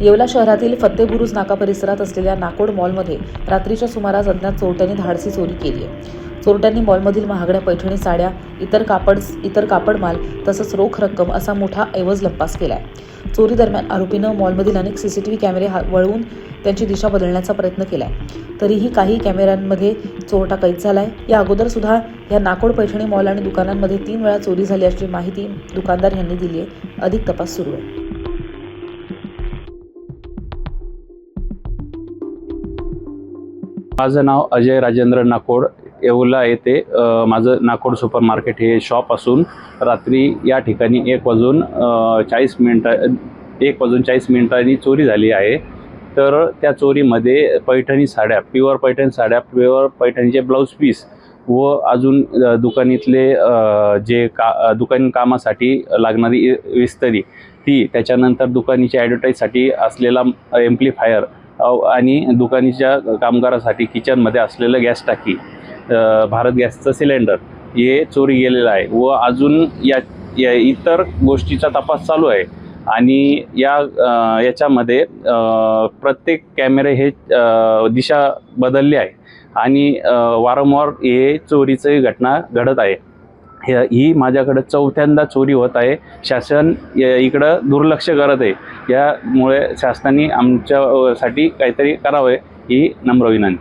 येवला शहरातील फत्तेबुरुज नाका परिसरात असलेल्या नाकोड मॉलमध्ये रात्रीच्या सुमारास अज्ञात चोरट्यांनी धाडसी चोरी केली आहे. चोरट्यांनी मॉलमधील महागड्या पैठणी साड्या इतर कापड इतर कापड माल तसंच रोख रक्कम असा मोठा ऐवज लंपास आहे चोरी दरम्यान आरोपीनं मॉलमधील अनेक सीसीटीव्ही कॅमेरे हा- वळवून त्यांची दिशा बदलण्याचा प्रयत्न केला आहे तरीही काही कॅमेऱ्यांमध्ये चोरटा कैद झाला आहे या अगोदर सुद्धा या नाकोड पैठणी मॉल आणि दुकानांमध्ये तीन वेळा चोरी झाली अशी माहिती दुकानदार यांनी दिली आहे अधिक तपास सुरू आहे. माझं नाव अजय राजेंद्र नाकोड येवला येथे माझं नाकोड सुपर मार्केट हे शॉप असून रात्री या ठिकाणी एक वाजून चाळीस मिनटं एक वाजून चाळीस मिनिटांनी चोरी झाली आहे. तर त्या चोरीमध्ये पैठणी साड्या प्युअर पैठणी साड्या प्युअर पैठणीचे ब्लाऊज पीस व अजून दुकानीतले जे का दुकान कामासाठी लागणारी विस्तरी ती त्याच्यानंतर दुकानीच्या ॲडव्हर्टाईजसाठी असलेला एम्प्लिफायर आणि दुकानीच्या कामगारासाठी किचनमध्ये असलेलं गॅस टाकी भारत गॅसचं सिलेंडर हे चोरी गेलेलं आहे व अजून या या इतर गोष्टीचा तपास चालू आहे. आणि या याच्यामध्ये प्रत्येक कॅमेरे हे दिशा बदलली आहे. आणि वारंवार हे चोरीचे घटना घडत आहे. हे- ही माझ्याकडे चौथ्यांदा चोरी होत आहे. शासन इकडं दुर्लक्ष करत आहे. यामुळे शासनाने आमच्यासाठी काहीतरी करावे ही नम्र विनंती.